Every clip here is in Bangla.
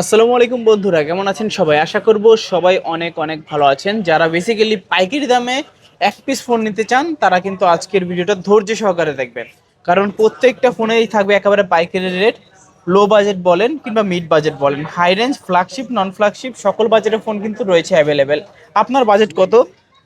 আসসালামু আলাইকুম বন্ধুরা, কেমন আছেন সবাই? আশা করব সবাই অনেক অনেক ভালো আছেন। যারা বেসিক্যালি পাইকারি দামে এক পিস ফোন নিতে চান, তারা কিন্তু আজকের ভিডিওটা ধৈর্য সহকারে দেখবেন। কারণ প্রত্যেকটা ফোনেই থাকবে একেবারে পাইকারি রেট লো বাজেট বলেন কিংবা মিড বাজেট বলেন। High range flagship non flagship সকল বাজেটের ফোন কিন্তু রয়েছে অ্যাভেলেবেল আপনার বাজেট কত?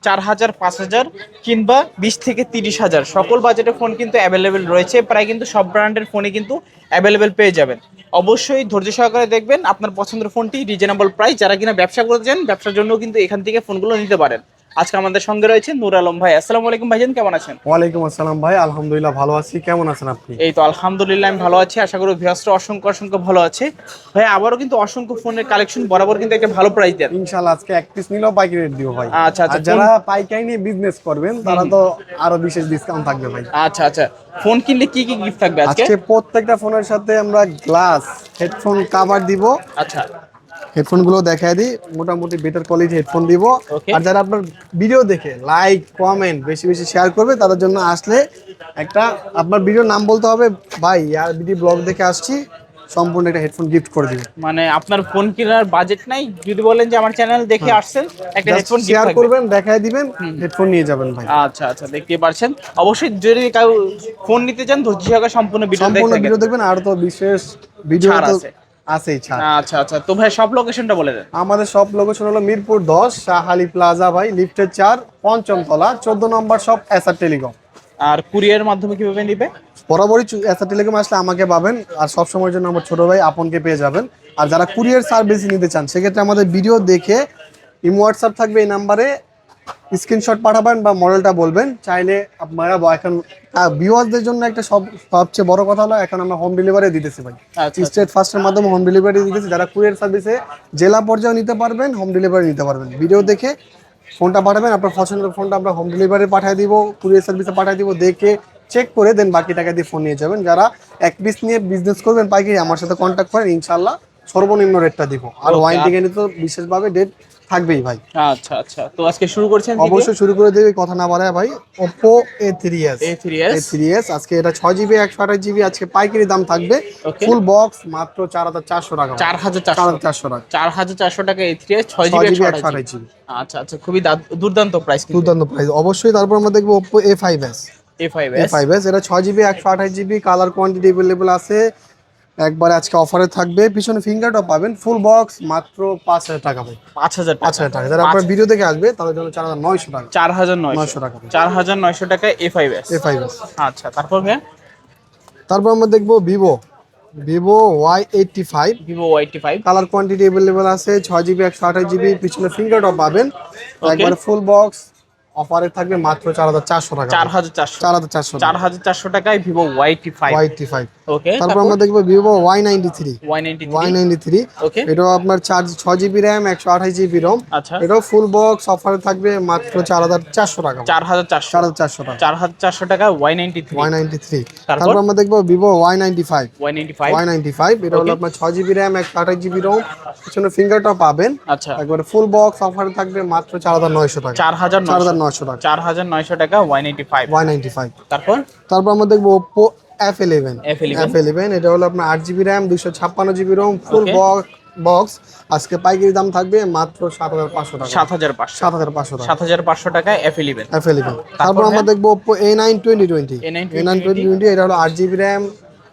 চার হাজার, পাঁচ হাজার কিংবা বিশ থেকে তিরিশ হাজার। সকল বাজেটের ফোন কিন্তু অ্যাভেলেবেল রয়েছে। প্রায় কিন্তু সব ব্র্যান্ডের ফোনই কিন্তু অ্যাভেলেবেল পেয়ে যাবেন। অবশ্যই ধৈর্য সহকারে দেখবেন আপনার পছন্দের ফোনটি রিজনেবল প্রাইস যারা কিনা ব্যবসা করতে চান ব্যবসার জন্য কিন্তু এখান থেকে ফোনগুলো নিতে পারেন। আজকে আমাদের সঙ্গে রয়েছে নূর আলম ভাই। আসসালামু আলাইকুম ভাইজান কেমন আছেন? ওয়ালাইকুম আসসালাম ভাই আলহামদুলিল্লাহ ভালো আছি। কেমন আছেন আপনি? এই তো আলহামদুলিল্লাহ আমি ভালো আছি। আশা করি ভিউয়ার্সরা অসংখ্য অসংখ্য ভালো আছে। ভাই আবারও কিন্তু অসংখ্য ফোনের কালেকশন বরাবর কিন্তু একটা ভালো প্রাইস দেন। ইনশাআল্লাহ আজকে এক পিস নিলেও পাইকারি রেট দিব ভাই। আচ্ছা, আচ্ছা, যারা পাইকারি নিয়ে বিজনেস করবেন তারা তো আরও বিশেষ ডিসকাউন্ট থাকবে ভাই। আচ্ছা আচ্ছা ফোন কিনলে কি কি গিফট থাকবে আজকে? আজকে প্রত্যেকটা ফোনের সাথে আমরা গ্লাস হেডফোন কভার দিব। আচ্ছা। হেডফোনগুলো দেখায় দিই। মোটামুটি বেটার কোয়ালিটি হেডফোন দিব। আর যারা আপনার ভিডিও দেখে লাইক কমেন্ট বেশি বেশি শেয়ার করবে তাদের জন্য আসলে একটা আপনার ভিডিওর নাম বলতে হবে ভাই আর বিডি ব্লগ দেখে আসছি সম্পূর্ণ একটা হেডফোন গিফট করে দিবে। মানে আপনার ফোন কেনার বাজেট নাই। যদি বলেন যে আমার চ্যানেল দেখে আসছেন একটা হেডফোন শেয়ার করবেন দেখায় দিবেন হেডফোন নিয়ে যাবেন ভাই। আচ্ছা আচ্ছা দেখতে পারছেন। অবশ্যই যদি কেউ ফোন নিতে চান ধৈর্য সহকারে সম্পূর্ণ ভিডিও সম্পূর্ণ দেখবেন ভিডিও দেখবেন আর তো বিশেষ ভিডিও আছে। আছেই ছাড়। আচ্ছা আচ্ছা। তো ভাই সব লোকেশনটা বলে দেন। আমাদের সব লোকেশন হলো মিরপুর দশ শাহালি প্লাজা ভাই লিফটের চার পঞ্চম তলা চোদ্দ নম্বর সব এসআর টেলিকম আর কুরিয়ার মাধ্যমে কীভাবে নিবে? বরাবরই এসআর টেলিকম আসলে আমাকে পাবেন আর সব সময়ের জন্য আমার ছোট ভাই আপনকে পেয়ে যাবেন। আর যারা কুরিয়ার সার্ভিস নিতে চান সেক্ষেত্রে আমাদের ভিডিও দেখে ইমো হোয়াটসঅ্যাপ থাকবে এই নাম্বারে স্ক্রিনশট পাঠাবেন বা মডেলটা বলবেন চাইলে আপনারা এখন ভিউয়ার্সদের জন্য একটা সব সবচেয়ে বড় কথা হলো এখন আমরা হোম ডেলিভারি দিতেছি ভাই। আচ্ছা স্টেট ফার্স্টের মাধ্যমে হোম ডেলিভারি দিতেছি যারা কুরিয়ার সার্ভিসে জেলা পর্যায়ে নিতে পারবেন হোম ডেলিভারি নিতে পারবেন। ভিডিও দেখে ফোনটা পাঠাবেন আপনার পছন্দের ফোনটা আমরা হোম ডেলিভারি পাঠিয়ে দিব কুরিয়ার সার্ভিসে পাঠিয়ে দিব দেখে চেক করে দেন বাকি টাকা দিয়ে ফোন নিয়ে যাবেন। যারা এক পিস নিয়ে বিজনেস করবেন পাইকারি আমার সাথে কন্ট্যাক্ট করেন ইনশাল্লাহ সর্বনিম্ন রেটটা দিব। আর Okay. ওয়ারেন্টি তো বিশেষভাবে ডেট থাকবেই ভাই। আচ্ছা আচ্ছা। তো আজকে শুরু করছেন অবশ্যই শুরু করে দেবে কথা না বাড়ায় ভাই। এ এস থ্রি এস আজকে এটা ছয় জিবি একশো আঠাশ জিবি আজকে পাইকারি দাম থাকবে। ফুল বক্স মাত্র চার হাজার চারশো টাকা চার হাজার চার চারশো হাজার চারশো টাকা। চার হাজার চারশো টাকা এ থ্রি এস ছয় ছয় জিবি জিবি একশো একশো আঠাশ আঠাশ জিবি আচ্ছা আচ্ছা। খুবই দুর্দান্ত প্রাইস কিন্তু। দুর্দান্ত প্রাইস অবশ্যই তারপর আমরা দেখব Oppo A five S A five A five S এটা ছয় জিবি একশো আঠাশ জিবি কালার কোয়ান্টিটি অ্যাভেলেবল আছে। একবারে আজকে অফারে থাকবে। পিছনে ফিঙ্গারটা পাবেন ফুল বক্স মাত্র পাঁচ হাজার টাকা ভাই। পাঁচ হাজার পাঁচ হাজার টাকা। যারা আপনার ভিডিও দেখে আসবে তাদের জন্য চার হাজার নয়শো টাকা। চার হাজার নয়শো। টাকা চার হাজার নয়শো টাকা A five S A five S আচ্ছা তারপর ভাইয়া? তারপর আমরা দেখব Vivo Vivo Y eighty five Vivo Y Y eighty five colour quantity available আছে ছয় জিবি একশো আঠাশ জিবি পিছনে ফিঙ্গারটপ পাবেন। একবারে ফুল বক্স অফারে থাকবে মাত্র চার হাজার চারশো টাকা। চার হাজার চারশো। চার হাজার চারশো চার হাজার চারশো টাকায় Vivo Y eighty five Y Y eighty five okay তারপর আমরা দেখব Vivo Y ninety three Y ninety three এটাও আপনার চার ছয় জিবি র্যাম একশো আঠাশ জিবি রোম আচ্ছা এটাও ফুল বক্স অফারে থাকবে মাত্র চার হাজার চারশো টাকা চার হাজার চারশো চার হাজার চারশো টাকা চার হাজার চারশো টাকা Y ninety three Y ninety three তারপর? আমরা দেখব Vivo Y ninety five Y ninety five Y ninety five এটা হলো আপনার ছয় জিবি র্যাম একশো আঠাশ জিবি রোম পিছনে ফিঙ্গারটা পাবেন আচ্ছা একবারে ফুল বক্স অফারে থাকবে মাত্র চার হাজার নয়শো টাকা চার হাজার চার হাজার নয়শো টাকা চার হাজার নয়শো টাকা Y ninety five Y ninety five তারপর তারপর আমরা দেখব Oppo F eleven F11 F eleven এটা হলো আপনার আট জিবি র্যাম দুশো ছাপ্পান্ন GB ROM full box box আজকে পাইকারি দাম থাকবে মাত্র সাত হাজার পাঁচশো টাকা। সাত হাজার পাঁচশো। সাত হাজার পাঁচশো সাত হাজার পাঁচশো টাকায় এফ ইলেভেন এফ ইলেভেন তারপর আমরা দেখব Oppo A nine twenty twenty A nine twenty twenty এটা হলো আট জিবি র্যাম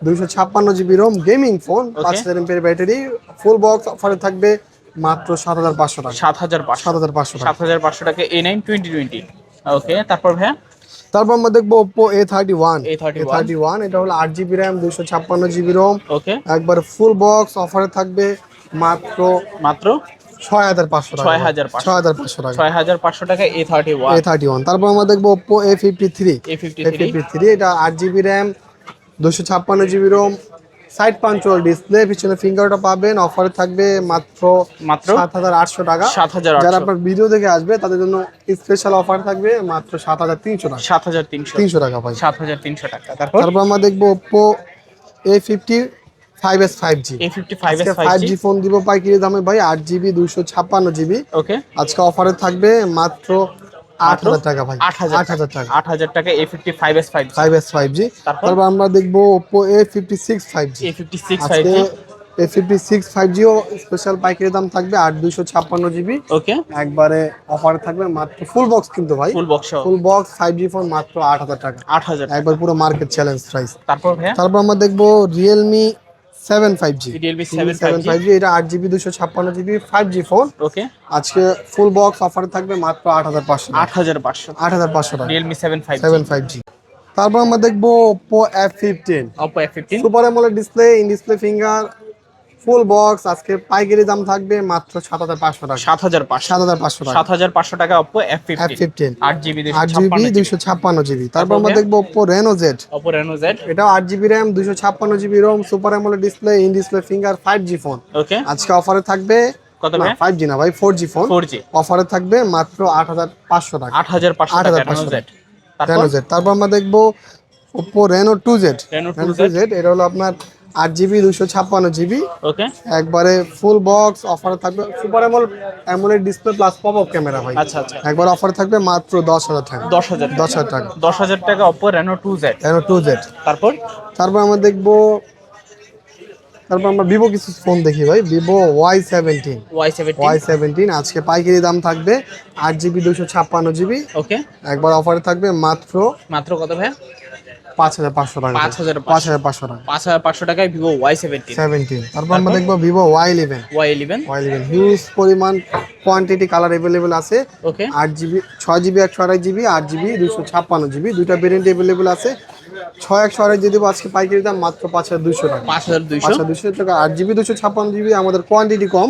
দুইশো ছাপ্পান্ন জিবি রোম গেমিং ফোন পাঁচ হাজার এমপের ব্যাটারি ফুল বক্স অফারে থাকবে মাত্র সাত হাজার পাঁচশো টাকা। সাত হাজার সাত হাজার পাঁচশো টাকা। সাত হাজার পাঁচশো টাকা A nine twenty twenty okay তারপর ভাইয়া? তারপর আমরা দেখব Oppo A thirty one A31 A thirty one এটা হলো আট জিবি র্যাম দুশো ছাপ্পান্ন জিবি রোম ওকে একবার ফুল বক্স অফারে থাকবে মাত্র মাত্র? ছয় হাজার পাঁচশো টাকা। 6,500 ছয় হাজার পাঁচশো টাকা। ছয় হাজার পাঁচশো টাকা A thirty one A thirty one তারপর আমরা দেখব Oppo A fifty three A fifty three এটা আট জিবি র্যাম দুশো ছাপ্পান্ন GB ROM side punch hole display পিছনে ফিঙ্গারটা পাবেন অফারে থাকবে মাত্র মাত্র সাত হাজার আটশো টাকা। সাত হাজার যারা আপনার ভিডিও দেখে আসবে তাদের জন্য স্পেশাল অফার থাকবে মাত্র সাত হাজার তিনশো টাকা। সাত হাজার তিনশো। তিনশো টাকা ভাই। সাত হাজার তিনশো টাকা। তারপর? আমরা দেখব Oppo A fifty five S five G five G phone দিব পাইকারি দামে ভাই আট জিবি দুশো ছাপ্পান্ন জিবি ওকে আজকে অফারে থাকবে মাত্র টাকা ভাই। টাকা। টাকা। তারপর? আমরা দেখব Oppo A fifty six five G fifty six five A fifty six five Jio special পাইকারি দাম থাকবে আট দুইশো ছাপ্পান্ন জিবি ওকে একবারে অফার থাকবে মাত্র ফুল বক্স কিন্তু ভাই। Full box full box five G phone মাত্র আট হাজার টাকা। আট হাজার একবার পুরো মার্কেট চ্যালেঞ্জ প্রাইস তারপর তারপর আমরা দেখব Realme seven five G. Realme seven five G এটা আট জিবি দুশো ছাপ্পান্ন GB five G phone okay আজকে ফুল বক্স অফার থাকবে মাত্র আট হাজার পাঁচশো আট হাজার পাঁচশো আট হাজার পাঁচশো টাকা। Realme seven five seven five G. তারপর আমরা দেখব Oppo F fifteen Oppo F fifteen super AMOLED display in display finger full box আজকে পাইকারি দাম থাকবে মাত্র সাত হাজার পাঁচশো টাকা। সাত হাজার পাঁচশো। সাত হাজার পাঁচশো টাকা। সাত হাজার পাঁচশো টাকা অপো এফ এফ ফিফটিন আট জিবি আট জিবি দুইশো ছাপ্পান্ন জিবি তারপর আমরা দেখব Oppo Reno Z Oppo Reno Z এটাও আট জিবি র্যাম দুইশো ছাপ্পান্ন GB ROM super AMOLED display in display finger five G phone okay? আজকে অফারে থাকবে কত ফাইভ জি না ভাই four G phone four G অফারে থাকবে মাত্র আট হাজার পাঁচশো টাকা। আট হাজার পাঁচশো টাকা 8,500 রেনো জেড তারপর? আমরা দেখব Oppo Reno two Z Reno 2Z Reno two Z এটা হলো আপনার আট জিবি দুশো ছাপ্পান্ন জিবি ওকে একবারে ফুল বক্স অফারে থাকবে super এমোল AMOLED display plus pop up camera ভাই। আচ্ছা আচ্ছা। একবার অফারে থাকবে মাত্র দশ হাজার টাকা। দশ হাজার দশ হাজার টাকা। দশ হাজার টাকা Oppo Reno two Z Reno two Z তারপর? তারপর আমরা দেখব তারপর আমরা ভিভো কিছু ফোন দেখি ভাই। Vivo Y seventeen Y seventeen আজকে পাইকারি দাম থাকবে আট জিবি দুশো ছাপ্পান্ন জিবি ওকে একবার অফারে থাকবে মাত্র মাত্র কত ভাইয়া? পাঁচ হাজার পাঁচশো টাকা 5,500 পাঁচ হাজার পাঁচশো টাকা পাঁচ হাজার পাঁচশো টাকায় ভিভো ওয়াই সেভেন্টিন সেভেন্টিন তারপর আমরা দেখব Vivo Y eleven Y eleven Y eleven huge পরিমাণ কোয়ান্টিটি কালার অ্যাভেলেবেল আছে ওকে আট জিবি ছয় জিবি একশো আড়াই জিবি আট জিবি দুশো ছাপ্পান্ন জিবি দুইটা ভেরিয়েন্ট অ্যাভেলেবেল আছে ছয় একশো আড়াই যদি আজকে পাইকারি দাম মাত্র পাঁচ হাজার দুশো টাকা পাঁচ হাজার দুইশো পাঁচ হাজার দুশো টাকা আট জিবি দুশো ছাপ্পান্ন জিবি আমাদের কোয়ান্টিটি কম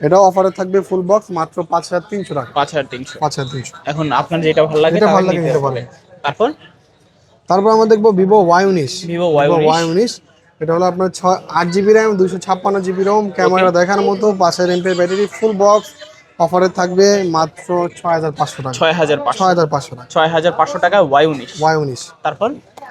এটাও অফারে থাকবে ফুল বক্স মাত্র পাঁচ হাজার তিনশো টাকা পাঁচ হাজার তিনশো পাঁচ হাজার তিনশো এখন আপনার যেটা ভালো লাগে যেটা ভালো লাগে নিতে নিতে পারেন। তারপর তারপর আমরা দেখব ভিভো ওয়াই উনিশ। ভিভো Y19 ওয়াই উনিশ। এটা হলো আপনার ছয় আট জিবি র্যাম দুশো ছাপ্পান্ন জিবি রোম ক্যামেরা দেখার মতো পাশে এমপের ব্যাটারি ফুল বক্স অফারে থাকবে মাত্র ছয় হাজার পাঁচশো টাকা। ছয় হাজার ছয় হাজার পাঁচশো টাকা। ছয় হাজার পাঁচশো টাকা ওয়াই উনিশ। ওয়াই উনিশ। তারপর?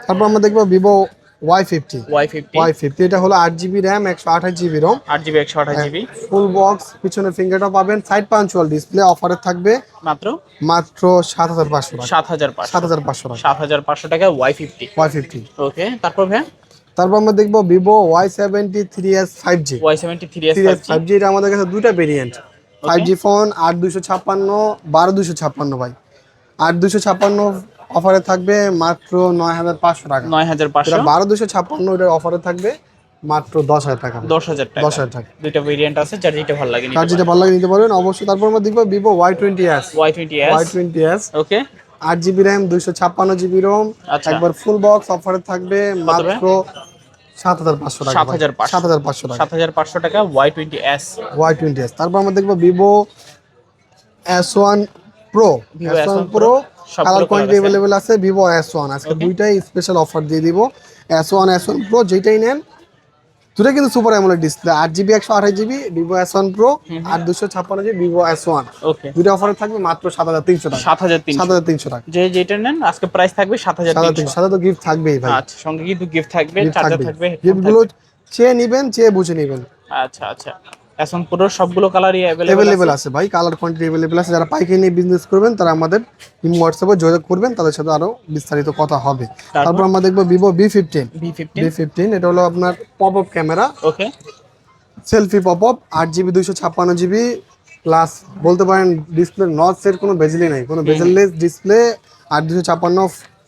তারপর আমরা দেখব Vivo Y fifty Y fifty Y fifty এটা হলো আট জিবি র্যাম একশো আঠাশ জিবি রোম আট জিবি একশো আঠাশ জিবি ফুল বক্স পিছনে ফিঙ্গারটা পাবেন সাইড পাঞ্চুয়াল ডিসপ্লে অফারে থাকবে। মাত্র? মাত্র সাত হাজার পাঁচশো টাকা। সাত হাজার সাত হাজার পাঁচশো টাকা। সাত হাজার পাঁচশো টাকা Y fifty Y fifty okay তারপর ভাইয়া? তারপর আমরা দেখব Vivo Y seventy three S five G Y seventy three three S five G এটা আমাদের কাছে দুটা ভেরিয়েন্ট ফাইভ জি ফোন আট দুশো ছাপ্পান্ন বারো দুশো ছাপ্পান্ন ভাই। আট দুশো ছাপ্পান্ন অফারে থাকবে মাত্র নয় হাজার পাঁচশো টাকা। নয় হাজার পাঁচশো? বারো দুশো ছাপ্পান্ন ওটার অফারে থাকবে মাত্র দশ হাজার টাকা। দশ হাজার টাকা। দশ হাজার টাকা। দুইটা ভেরিয়েন্ট আছে যার যেটা ভালো লাগে তার যেটা ভালো লাগে নিতে পারবেন অবশ্যই। তারপর আমরা দেখব Vivo Y twenty S Y twenty Y twenty S okay. আট জিবি র্যাম দুইশো ছাপ্পান্ন জিবি রোম আচ্ছা। একবার ফুল বক্স অফারে থাকবে মাত্র সাত হাজার পাঁচশো টাকা 7,500 সাত হাজার পাঁচশো। টাকা। সাত হাজার পাঁচশো টাকা Y twenty S Y twenty S তারপর আমরা দেখব Vivo S one pro S one pro colour quantity আছে। অ্যাভেলেবেল আছে ভিভো এস ওয়ান আজকে দুইটাই স্পেশাল অফার দিয়ে দিব। S one S one pro যেটাই নেন দুটা কিন্তু সুপার অ্যামোলেড ডিসপ্লে আট জিবি একশো আঠাশ GB Vivo S one pro আর দুশো ছাপ্পান্ন GB Vivo S one okay দুইটা অফারে থাকবে মাত্র সাত হাজার তিনশো টাকা। সাত হাজার সাত হাজার তিনশো টাকা। যে যেটা নেন আজকে প্রাইস থাকবে সাত হাজার তিনশো। সাথে তো গিফট থাকবেই ভাই। আচ্ছা সঙ্গে কিন্তু গিফট থাকবে চার্জার থাকবে থাকবে headphone গিফটগুলো চেয়ে নিবেন চেয়ে বুঝে নিবেন। আচ্ছা আচ্ছা। এখন পুরো সবগুলো কালারই অ্যাভেলেবেল আছে। ভাই কালার কোয়ান্টিটি অ্যাভেলেবেল আছে। যারা পাইকারি নিয়ে বিজনেস করবেন তারা আমাদের ইমো হোয়াটসঅ্যাপে যোগাযোগ করবেন তাদের সাথে আরও বিস্তারিত কথা হবে। তারপর? আমরা দেখব Vivo V fifteen V fifteen এটা হলো আপনার pop up camera okay selfie pop up আট জিবি দুইশো ছাপ্পান্ন জিবি প্লাস বলতে পারেন ডিসপ্লে নটসের কোনো বেজেলই নাই। কোনো বেজেললেস ডিসপ্লে আট দুশো ছাপ্পান্ন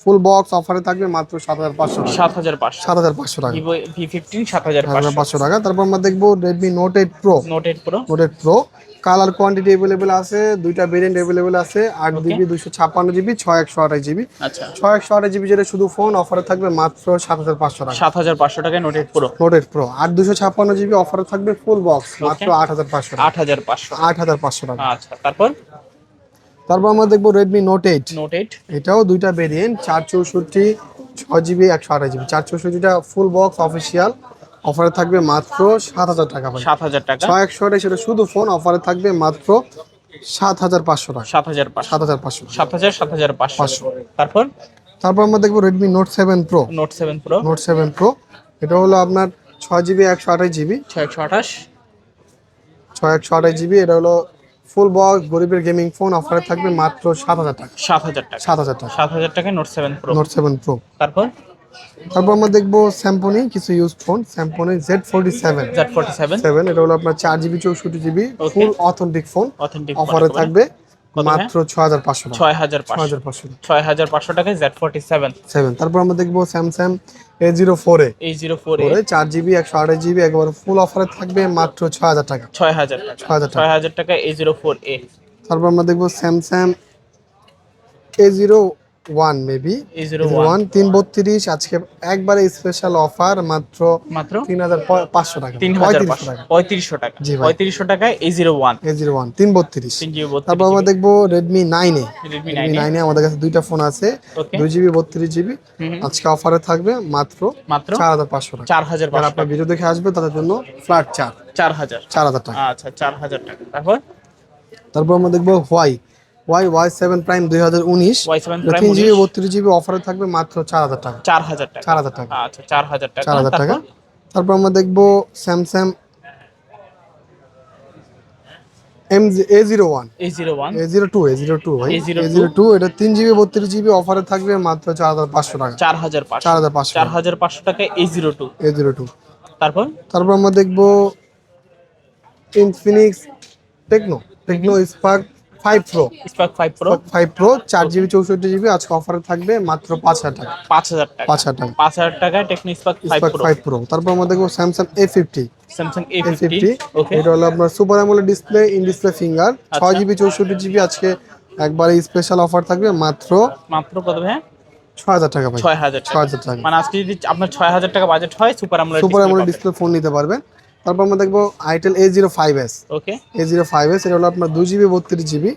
ফুল বক্স অফারে থাকবে মাত্র সাত হাজার পাঁচশো টাকা। সাত হাজার পাঁচশো। সাত হাজার পাঁচশো টাকা। ভি ফিফটিন সাত হাজার পাঁচশো। টাকা। তারপর আমরা দেখব Redmi Note eight pro Note eight pro Note eight pro colour quantity available আছে দুইটা ভেরিয়েন্ট অ্যাভেলেবেল আছে আট জিবি দুশো ছাপ্পান্ন জিবি ছয় একশো আঠাশ জিবি আচ্ছা। ছয় একশো আঠাশ জিবি যেটা শুধু ফোন অফারে থাকবে মাত্র সাত হাজার পাঁচশো টাকা। সাত হাজার পাঁচশো টাকায় Note eight pro Note eight pro আট দুশো ছাপ্পান্ন জিবি অফারে থাকবে ফুল বক্স মাত্র আট হাজার পাঁচশো টাকা। আট হাজার পাঁচশো। আট হাজার পাঁচশো টাকা। আচ্ছা তারপর? তারপর আমরা দেখব Redmi Note eight Note eight এটাও দুইটা ভেরিয়েন্ট চার চৌষট্টি ছয় জিবি একশো আঠাশ জিবি চার চৌষট্টিটা ফুল বক্স অফিসিয়াল অফারে থাকবে মাত্র সাত হাজার টাকা সাত হাজার টাকা। ছয় একশো আঠাশ সেটা শুধু ফোন অফারে থাকবে মাত্র সাত হাজার পাঁচশো টাকা। সাত হাজার সাত হাজার পাঁচশো। সাত হাজার সাত হাজার পাঁচশো। তারপর? তারপর আমরা দেখব Redmi Note seven pro Note seven pro Note seven pro এটা হলো আপনার ছয় জিবি একশো আঠাশ জিবি ছয় একশো আঠাশ। ছয় একশো আঠাশ জিবি এটা হলো ফুল বক্স গরিবের গেমিং ফোন অফারে থাকবে মাত্র সাত হাজার টাকা। সাত হাজার টাকা। সাত হাজার টাকা। সাত হাজার টাকায় Note seven pro Note seven pro তারপর? তারপর আমরা দেখব স্যাম্পনি কিছু use phone Symphony Z forty seven Z forty seven seven এটা হলো আপনার চার জিবি চৌষট্টি GB. Full authentic phone authentic অফারে থাকবে। মাত্র ছ হাজার পাঁচশো টাকা। ছয় হাজার ছ পাঁচশো হাজার পাঁচশো। টাকা ছয় হাজার পাঁচশো টাকায় জেড ফোর্টি সেভেন। সেভেন তারপর আমরা দেখব জিরো ফোর এ এই জিরো ফোর এ ফোরে চার জিবি একশো আঠাশ জিবি একবারে ফুল অফারে থাকবে মাত্র ছ হাজার টাকা। ছয় হাজার টাকা। ছয় হাজার টাকা। ছয় হাজার টাকা এই জিরো ফোর এ তারপর আমরা দেখব Samsung A zero one maybe one তিন বত্রিশ আজকে একবারে স্পেশাল অফার মাত্র মাত্র? তিন হাজার পাঁচশো টাকা। তিন হাজার পঁয়ত্রিশশো টাকা। জি। পঁয়ত্রিশশো টাকায় zero one A zero one তিন বত্রিশ। তারপর আমরা দেখব রেডমি নাইন এ। রেডমি নাইনে আমাদের কাছে দুইটা ফোন আছে। দুই জিবি বত্রিশ জিবি। আজকে অফারে থাকবে মাত্র মাত্র চার হাজার পাঁচশো টাকা। চার হাজার আপনার ভিডিও দেখে আসবে তাদের জন্য ফ্ল্যাট চার চার হাজার। চার হাজার টাকা। আচ্ছা চার হাজার টাকা। তারপর? তারপর আমরা দেখব Huawei Y Y seven prime দুই হাজার উনিশ। তিন জিবি বত্রিশ জিবি অফারে থাকবে মাত্র চার হাজার টাকা। চার হাজার টাকা। চার হাজার টাকা। আচ্ছা চার হাজার টাকা। চার হাজার টাকা। তারপর? আমরা দেখব Samsung M A zero one. Zero one. A zero two A zero two ভাই। A zero two. এটা তিন জিবি বত্রিশ জিবি অফারে থাকবে মাত্র চার হাজার পাঁচশো টাকা। চার হাজার চার হাজার পাঁচশো। চার হাজার পাঁচশো টাকা এই zero two. A zero two. তারপর? তারপর আমরা দেখব Infinix Tecno Tecno Spark five Pro Spark five Pro five Pro চার জিবি চৌষট্টি জিবি আজকে অফারে থাকবে মাত্র পাঁচ হাজার টাকা। পাঁচ হাজার টাকা। পাঁচ হাজার টাকা। পাঁচ হাজার টাকায় টেকনো স্পার্ক ফাইভ প্রো তারপর আমরা দেখব Samsung A fifty Samsung A fifty এটা হলো আপনার super AMOLED display in display finger ছয়। জিবি চৌষট্টি জিবি আজকে একবারে স্পেশাল অফার থাকবে মাত্র মাত্র কত ভাই? ছ হাজার টাকা ভাই। ছয় হাজার টাকা। হাজার টাকা। মানে আজকে যদি আপনার ছয় হাজার টাকা বাজেট হয় সুপার আমলের সুপার অ্যামোলেড ডিসপ্লে ফোন নিতে পারবেন। তারপর আমরা দেখব itel A zero five S okay A zero five S এটা হলো আপনার দুই জিবি বত্রিশ জিবি।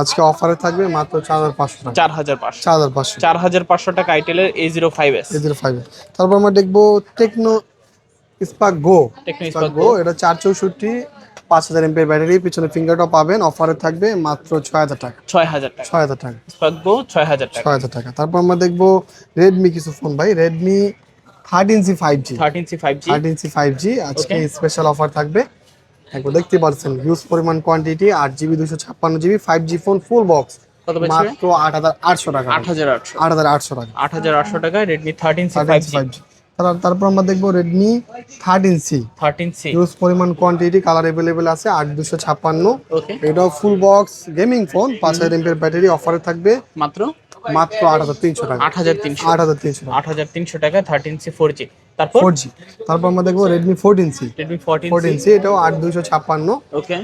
আজকে অফারে থাকবে মাত্র চার হাজার পাঁচশো টাকা। চার হাজার পাঁচশো। চার হাজার পাঁচশো। চার হাজার পাঁচশো টাকা আইটেলের A zero five S A zero five S তারপর আমরা দেখব Tecno Spark Go Tecno Spark Go এটা চার চৌষট্টি পাঁচ হাজার এমপের ব্যাটারি পিছনে ফিঙ্গারটা পাবেন। অফারে থাকবে মাত্র ছয় হাজার টাকা। ছয় হাজার টাকা। ছয় হাজার টাকা। স্পার্ক গো ছয় হাজার টাকা। ছয় হাজার টাকা। তারপর আমরা দেখব রেডমি কিছু ফোন ভাই। Redmi thirteen C five G thirteen C five G thirteen C five G আজকে স্পেশাল অফার থাকবে। একবার দেখতে পাচ্ছেন হিউজ পরিমাণ কোয়ান্টিটি আট জিবি দুশো ছাপ্পান্ন GB five G phone full box মাত্র আট হাজার আটশো টাকা। আট হাজার আটশো। আট হাজার আটশো টাকা। আট হাজার আটশো টাকায় Redmi thirteen C five G তারপর আমরা দেখব Redmi thirteen C thirteen C huge পরিমাণ কোয়ান্টিটি কালার অ্যাভেলেবেল আছে আট দুশো ছাপ্পান্ন। এটাও ফুল বক্স গেমিং ফোন পাঁচ হাজার এমপের ব্যাটারি অফারে থাকবে। মাত্র? মাত্র আট হাজার তিনশো টাকা। আট হাজার তিনশো। আট হাজার তিনশো টাকা। আট হাজার তিনশো টাকায় থার্টিন সি ফোর জি তারপর? ফোর জি তারপর আমরা দেখব Redmi fourteen C Redmi fourteen C এটাও আট দুশো ছাপ্পান্ন। ওকে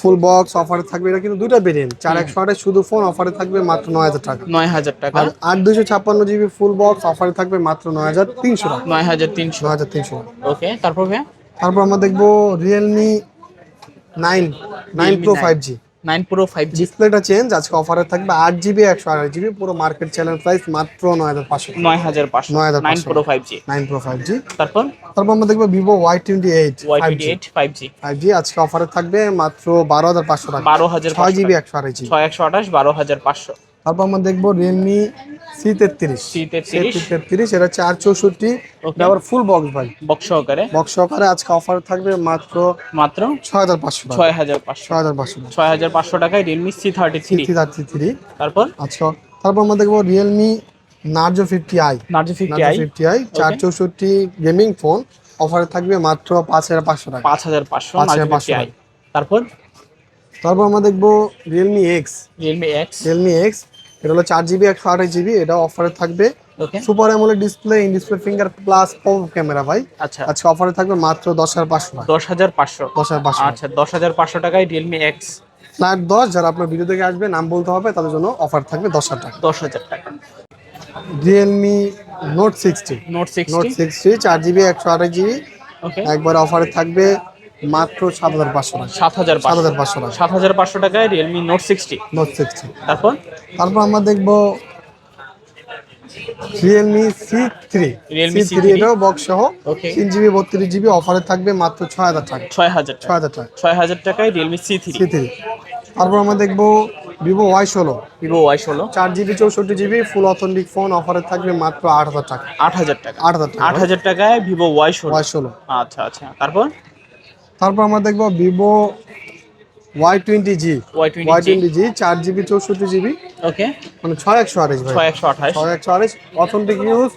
ফুল বক্স অফারে থাকবে। এটা কিন্তু দুইটা ভেরিয়েন্ট চার একশো আটের শুধু ফোন অফারে থাকবে মাত্র নয় হাজার টাকা। নয় হাজার টাকা। আর আট দুশো ছাপ্পান্ন জিবি ফুল বক্স অফারে থাকবে মাত্র নয় হাজার তিনশো টাকা। নয় হাজার তিনশো। নয় হাজার তিনশো টাকা। ওকে তারপর ভাইয়া? তারপর আমরা দেখব Realme nine nine Realme Pro 9 five G nine Pro five ডিসপ্লেটা চেঞ্জ আজকে অফারে থাকবে আট জিবি একশো আঠাশ জিবি পুরো মার্কেট চ্যানেল প্রাইস মাত্র নয় হাজার পাঁচশো নয় হাজার পাঁচশো 9500 nine Pro five G nine Pro five G তারপর? তারপর আমরা দেখব Vivo Y twenty eight Y twenty eight five G five G আজকে অফারে থাকবে মাত্র বারো হাজার পাঁচশো টাকা। বারো হাজার ছয় জিবি একশো আঠাশ জিবি ছয় একশো আঠাশ বারো হাজার পাঁচশো। তারপর আমরা দেখব রিয়েলমি সি তেত্রিশ। এটা চার চৌষট্টি। আবার ফুল বক্স ভাই। বক্স সহকারে? বক্স সহকারে আজকে অফার থাকবে মাত্র মাত্র? ছয় হাজার পাঁচশো ছয় হাজার পাঁচশো। ছয় হাজার পাঁচশো ছয় হাজার পাঁচশো টাকায় Realme C thirty three three thirty three তারপর? আচ্ছা তারপর আমরা দেখব Realme Narzo fifty i Narzo fifty i fifty i চার চৌষট্টি গেমিং ফোন অফারে থাকবে মাত্র পাঁচ হাজার পাঁচশো টাকা। পাঁচ হাজার পাঁচশো পাঁচ হাজার পাঁচশো তারপর? তারপর আমরা দেখব Realme X Realme X Realme X এটা হলো চার জিবি একশো আঠাশ জিবি এটা অফারে থাকবে। Super AMOLED display in display finger plus pop camera ভাই। আচ্ছা। আজকে অফারে থাকবে মাত্র দশ হাজার পাঁচশো দশ হাজার পাঁচশো। দশ হাজার পাঁচশো। আচ্ছা দশ হাজার পাঁচশো টাকায় রিয়েলমি এক্স ফ্ল্যাট দশ যারা আপনার ভিডিও থেকে আসবে নাম বলতে হবে তাদের জন্য অফার থাকবে দশ হাজার টাকা। দশ হাজার টাকা। Realme Note sixty Note six Note sixty চার জিবি একশো আঠাশ জিবি একবার অফারে থাকবে। মাত্র সাত হাজার পাঁচশো টাকা। সাত হাজার সাত হাজার পাঁচশো টাকা। সাত হাজার পাঁচশো টাকায় Realme Note sixty Note sixty তারপর? তারপর আমরা দেখব Realme C three Realme C three এটাও বক্স সহ তিন জিবি বত্রিশ জিবি অফারে থাকবে মাত্র ছয় হাজার টাকা। ছয় হাজার ছয় হাজার টাকা। ছয় হাজার টাকায় Realme C three C three তারপর আমরা দেখব ভিভো ওয়াই ষোলো। ভিভো ওয়াই ষোলো। চার জিবি চৌষট্টি জিবি ফুল অথেন্টিক ফোন অফারে থাকবে মাত্র আট হাজার টাকা। আট হাজার টাকা। আট হাজার টাকা। আট হাজার টাকায় ভিভো ওয়াই ষোলো। ওয়াই ষোলো। আচ্ছা আচ্ছা। তারপর? তারপর আমরা দেখব Vivo Y twenty G Y twenty G চার জিবি চৌষট্টি জিবি ওকে মানে ছয় একশো আঠাশ ভাই। ছয় একশো আঠাশ। ছয় একশো আঠাশ। অথেন্টিক ইউজ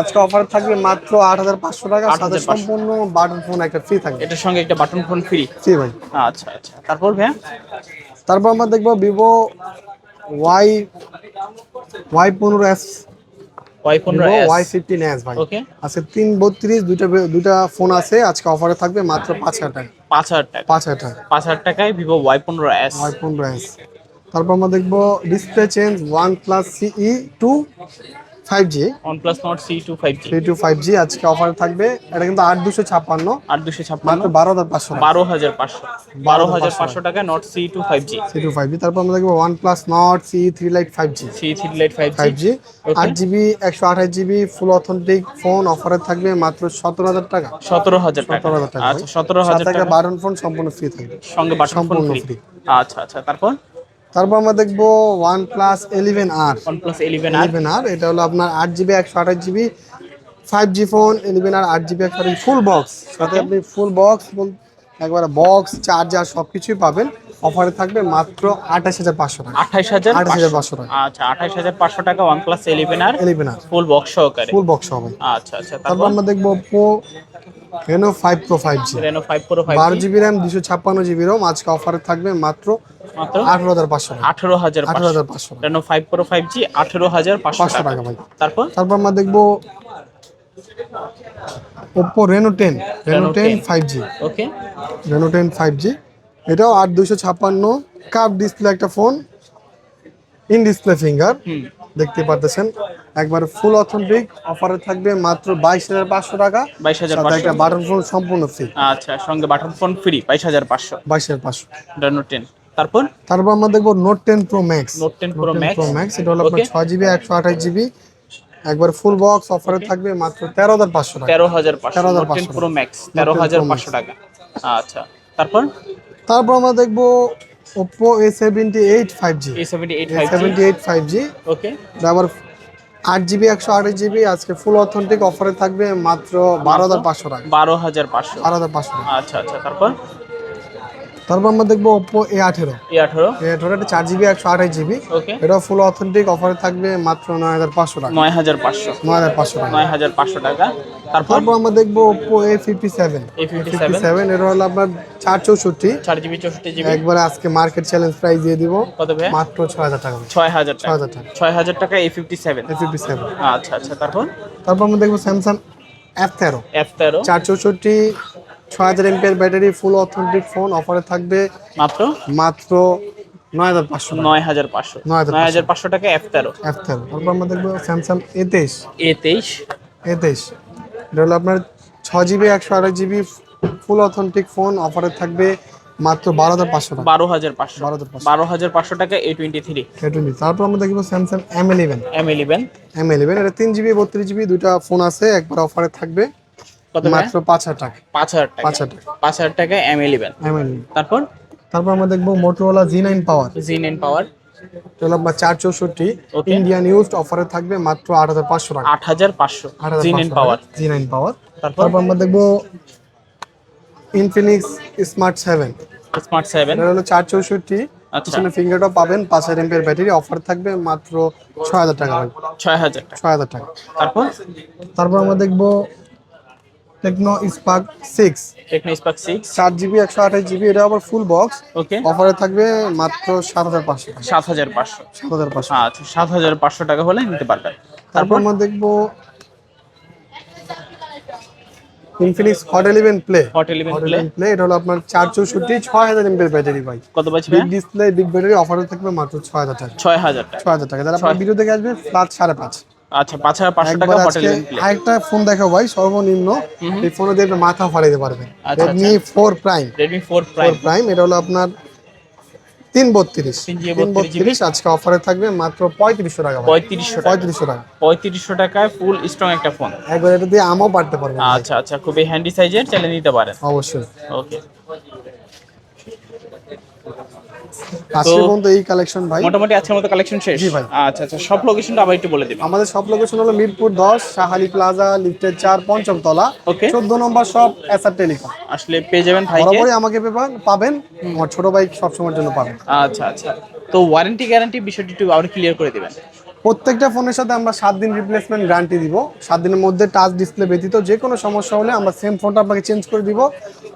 আজকে অফার থাকবে মাত্র আট হাজার পাঁচশো টাকা। আট হাজার সম্পূর্ণ বাটন ফোন একটা ফ্রি থাকবে। এটার সঙ্গে একটা বাটন ফোন ফ্রি ফ্রি ভাই। আচ্ছা আচ্ছা। তারপর ভাইয়া? তারপর আমরা দেখব ভিভো ওয়াই ওয়াই পনেরো এস ভাই। আজকে তিন বত্রিশ দুইটা দুইটা ফোন আছে। আজকে অফারে থাকবে মাত্র পাঁচ হাজার টাকা। পাঁচ হাজার টাকা। পাঁচ হাজার টাকা। পাঁচ হাজার টাকায় ভিভো ওয়াই পনেরো এস ওয়াই পনেরো এস তারপর আমরা দেখব display change OnePlus CE two five G OnePlus Nord C two five G three two five G আজকে অফারে থাকবে। এটা কিন্তু আট দুশো ছাপ্পান্ন। আর দুশো ছাপ্পান্ন। মাত্র বারো হাজার পাঁচশো বারো হাজার পাঁচশো। বারো হাজার পাঁচশো। টাকা G C two five G তারপর আমরা দেখব three lite five five G G আট জিবি একশো আঠাশ জিবি ফুল অথেন্টিক ফোন অফারে থাকবে মাত্র সতেরো হাজার টাকা। সতেরো হাজার টাকা। সতেরো হাজার টাকা। আচ্ছা সতেরো হাজার সাথে একটা টাকা। বাটন ফোন সম্পূর্ণ ফ্রি থাকবে। সঙ্গে বাটন ফোন ফ্রি আচ্ছা আচ্ছা। তারপর? তারপর আমরা দেখব OnePlus eleven R OnePlus eleven R eleven R এটা হলো আপনার আট জিবি একশো আঠাশ GB five G phone eleven R আট জিবি একশো ফুল বক্স সাথে আপনি ফুল বক্স একবারে বক্স চার্জার সব কিছুই পাবেন অফারে থাকবে মাত্র আঠাশ হাজার পাঁচশো টাকা। আঠাইশ হাজার আঠাশ হাজার পাঁচশো টাকা। আচ্ছা আঠাইশ হাজার পাঁচশো টাকা OnePlus eleven R eleven R. Full box সহকারে। ফুল বক্স হবে। আচ্ছা আচ্ছা তারপর? আমরা দেখব পো Reno five Pro five G Reno five Pro five বারো জিবি র্যাম দুশো ছাপ্পান্ন জিবি রোম আজকে অফারে থাকবে মাত্র মাত্র? আঠারো হাজার পাঁচশো টাকা। আঠেরো হাজার আঠারো হাজার পাঁচশো টাকা। Reno five Pro five G আঠেরো হাজার পাঁচশো টাকা ভাই। তারপর? তারপর আমরা দেখব Oppo Reno ten Reno ten five G okay Reno ten five G এটাও আট দুশো ছাপ্পান্ন। কাপ ডিসপ্লে একটা ফোন ইন ডিসপ্লে ফিঙ্গার দেখতে পারতেছেন। একবার ফুল অথেন্টিক অফারে থাকবে মাত্র বাইশ হাজার পাঁচশো টাকা। বাইশ হাজার একটা বাটন ফোন সম্পূর্ণ ফ্রি আচ্ছা সঙ্গে বাটন ফোন ফ্রি বাইশ হাজার পাঁচশো। বাইশ হাজার পাঁচশো। রেনো টেন তারপর? তারপর আমরা দেখব Note ten Pro Max Note 10 Pro Max। Pro Max এটা হলো আপনার ছয় জিবি একশো আঠাশ জিবি একবার ফুল বক্স অফারে থাকবে মাত্র তেরো হাজার পাঁচশো টাকা। তেরো হাজার পাঁচশো 13,500 টেন প্রো ম্যাক্স তেরো হাজার পাঁচশো টাকা। আচ্ছা তারপর? তারপর আমরা দেখব Oppo A seventy eight five G A seventy eight five G okay আবার আট জিবি একশো আঠাশ জিবি আজকে ফুল অথেন্টিক অফারে থাকবে মাত্র বারো হাজার পাঁচশো টাকা। বারো হাজার পাঁচশো। বারো হাজার পাঁচশো আচ্ছা আচ্ছা তারপর? তারপর আমরা দেখব ওপো এ আঠেরো। এ আঠারো। এ আঠেরো এটা চার জিবি একশো আঠাশ জিবি এটা ফুল অথেন্টিক অফারে থাকবে মাত্র নয় হাজার পাঁচশো টাকা। নয় হাজার পাঁচশো। নয় হাজার পাঁচশো টাকা। নয় হাজার পাঁচশো টাকা। তারপর? আমরা দেখব Oppo A fifty seven A fifty seven seven এটা হলো আপনার চার চৌষট্টি। চার জিবি চৌষট্টি জিবি একবারে আজকে মার্কেট চ্যালেঞ্জ প্রাইস দিয়ে দিব। কত ভাই মাত্র ছয় হাজার টাকা ছয় হাজার ছয় হাজার টাকা। ছয় হাজার টাকা A fifty seven A fifty seven আচ্ছা আচ্ছা তারপর? তারপর আমরা দেখব স্যামসাং এফ তেরো। এফ তেরো। চার চৌষট্টি ছয় হাজার ব্যাটারি ফুল অথেন্টিক ফোন অফারে থাকবে। মাত্র? মাত্র নয় হাজার পাঁচশো নয় হাজার পাঁচশো। 9,500 নয় হাজার পাঁচশো টাকা এফ তেরো এফ তেরো তারপর আমরা দেখব স্যামসাং এ তেইশ। এ তেইশ। এ তেইশ। এটা হলো আপনার ছ জিবি একশো আঠাশ জিবি ফুল অথেন্টিক ফোন অফারে থাকবে মাত্র বারো হাজার পাঁচশো টাকা। বারো হাজার পাঁচশো। 12,500 বারো হাজার পাঁচশো টাকা A twenty three A twenty তারপর আমরা দেখব Samsung M eleven M eleven M eleven এটা তিন জিবি বত্রিশ জিবি দুইটা ফোন আছে একবার অফারে থাকবে। কত মাত্র পাঁচ হাজার টাকা। পাঁচ হাজার টাকা। পাঁচ হাজার টাকা। পাঁচ হাজার টাকা এম ইলেভেন এম ইলেভেন তারপর? তারপর আমরা দেখব জি নাইন পাওয়ার এটা হলো আপনার চার চৌষট্টি। ইন্ডিয়ান ইউজড অফারে থাকবে মাত্র আট হাজার পাঁচশো টাকা। আট হাজার পাঁচশো। জি নাইন পাওয়ার জি নাইন পাওয়ার তারপর? আমরা দেখব Infinix Smart seven Smart seven এটা হলো চার চৌষট্টি। আচ্ছা। পিছনে ফিঙ্গারটাও পাবেন পাঁচ হাজার এমপির ব্যাটারি অফার থাকবে মাত্র ছয় হাজার টাকা ছয় হাজার ছয় হাজার টাকা। তারপর? তারপর আমরা দেখব Tecno Spark six Tecno Spark six চার জিবি একশো আঠাশ জিবি এটা আবার ফুল বক্স ওকে অফারে থাকবে মাত্র সাত হাজার পাঁচশো টাকা। সাত হাজার পাঁচশো। সাত হাজার পাঁচশো। আচ্ছা সাত হাজার পাঁচশো টাকা হলে নিতে পারবেন। তারপর আমরা দেখব Infinix Hot eleven Play Hot eleven Hot Play এটা হলো আপনার চার চৌষট্টি ছয় হাজার এমপির ব্যাটারি ভাই। কত পাচ্ছি বিগ ডিসপ্লে বিগ ব্যাটারি অফারে থাকবে মাত্র ছয় হাজার টাকা। ছয় হাজার টাকা। ছয় হাজার টাকা। তাহলে আপনার ভিডিও দেখে আসবে সাড়ে পাঁচ। আচ্ছা পাঁচ হাজার পাঁচশো টাকা প্লে আরেকটা ফোন দেখাও ভাই সর্বনিম্ন। এই ফোনে দিয়ে মাথা ফাড়াইতে পারবেন। আচ্ছা, Redmi four Prime Redmi four four Prime Prime এটা হলো আপনার তিন বত্রিশ। তিন বত্রিশ আজকে অফারে থাকবে মাত্র পঁয়ত্রিশশো টাকা ভাই। পঁয়ত্রিশশো টাকা। পঁয়ত্রিশশো টাকা। পঁয়ত্রিশশো টাকায় ফুল স্ট্রং একটা ফোন একবার এটা দিয়ে আমও পারতে পারবেন। আচ্ছা আচ্ছা। খুবই হ্যান্ডি সাইজের চালিয়ে নিতে পারেন। অবশ্যই। ওকে আজকে পর্যন্ত এই কালেকশন ভাই। মোটামুটি আজকের মতো কালেকশন শেষ? জি ভাই। আচ্ছা আচ্ছা সব লোকেশনটা আবার একটু বলে দিবেন। আমাদের সব লোকেশন হলো মিরপুর দশ শাহালি প্লাজা লিফটের পঞ্চম তলা। Okay. চোদ্দ নম্বর সব এসআর টেলিকম আসলে পেয়ে যাবেন বরাবরই আমাকে পেপার পাবেন। আমার ছোট বাইক সবসময়ের জন্য পাবেন। আচ্ছা আচ্ছা। তো ওয়ারেন্টি গ্যারান্টি বিষয়টি একটু আবার ক্লিয়ার করে দিবেন। প্রত্যেকটা ফোনের সাথে আমরা সাত দিন রিপ্লেসমেন্ট গ্যারান্টি দিব। সাত দিনের মধ্যে টাচ ডিসপ্লে ব্যতীত যে কোনো সমস্যা হলে আমরা সেম ফোনটা আপনাকে চেঞ্জ করে দিব।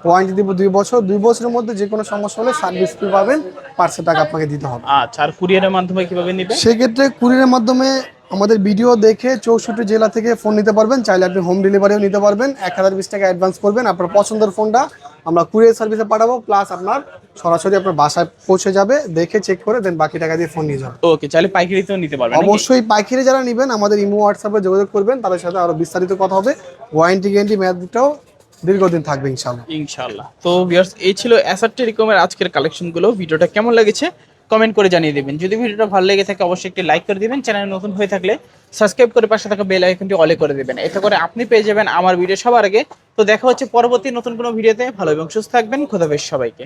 ওয়ারেন্টি দিব দুই বছর। দুই বছরের মধ্যে যে কোনো সমস্যা হলে সার্ভিস ডিসপ্লে পাবেন পাঁচশো টাকা আপনাকে দিতে হবে। আচ্ছা আর কুরিয়ারের মাধ্যমে কীভাবে নিবে সেক্ষেত্রে কুরিয়ারের মাধ্যমে আমাদের ভিডিও দেখে চৌষট্টি জেলা থেকে ফোন নিতে পারবেন। চাইলে আপনি হোম ডেলিভারিও নিতে পারবেন। এক হাজার বিশ টাকা অ্যাডভান্স করবেন। আপনার পছন্দের ফোনটা আমরা কুরিয়ার সার্ভিসে পাঠাবো। প্লাস আপনার সরাসরি আপনার বাসায় পৌঁছে যাবে। দেখে চেক করে দেন বাকি টাকা দিয়ে ফোন নিয়ে যাবেন ওকে চাইলে পাইকারিতেও নিতে পারবেন অবশ্যই পাইকারি যারা নেবেন আমাদের ইমো হোয়াটসঅ্যাপে যোগাযোগ করবেন। তাদের সাথে আরও বিস্তারিত কথা হবে। ওয়ারেন্টি গ্যারেন্টি মেয়াদটাও দীর্ঘদিন থাকবে ইনশাল্লাহ ইনশাআল্লাহ। তো ভিউয়ার্স এই ছিল অ্যাসার টেলিকমের আজকের কালেকশনগুলো ভিডিওটা কেমন লেগেছে? কমেন্ট করে জানিয়ে দেবেন। যদি ভিডিওটা ভালো লেগে থাকে, অবশ্যই একটি লাইক করে দিবেন। চ্যানেল নতুন হয়ে থাকলে সাবস্ক্রাইব করে পাশে থাকা বেল আইকনটি অলে করে দিবেন। এতে করে আপনি পেয়ে যাবেন আমার ভিডিও সবার আগে। তো দেখা হচ্ছে পরবর্তী নতুন কোনো ভিডিওতে ভালো এবং সুস্থ থাকবেন। খোদাবেশ সবাইকে।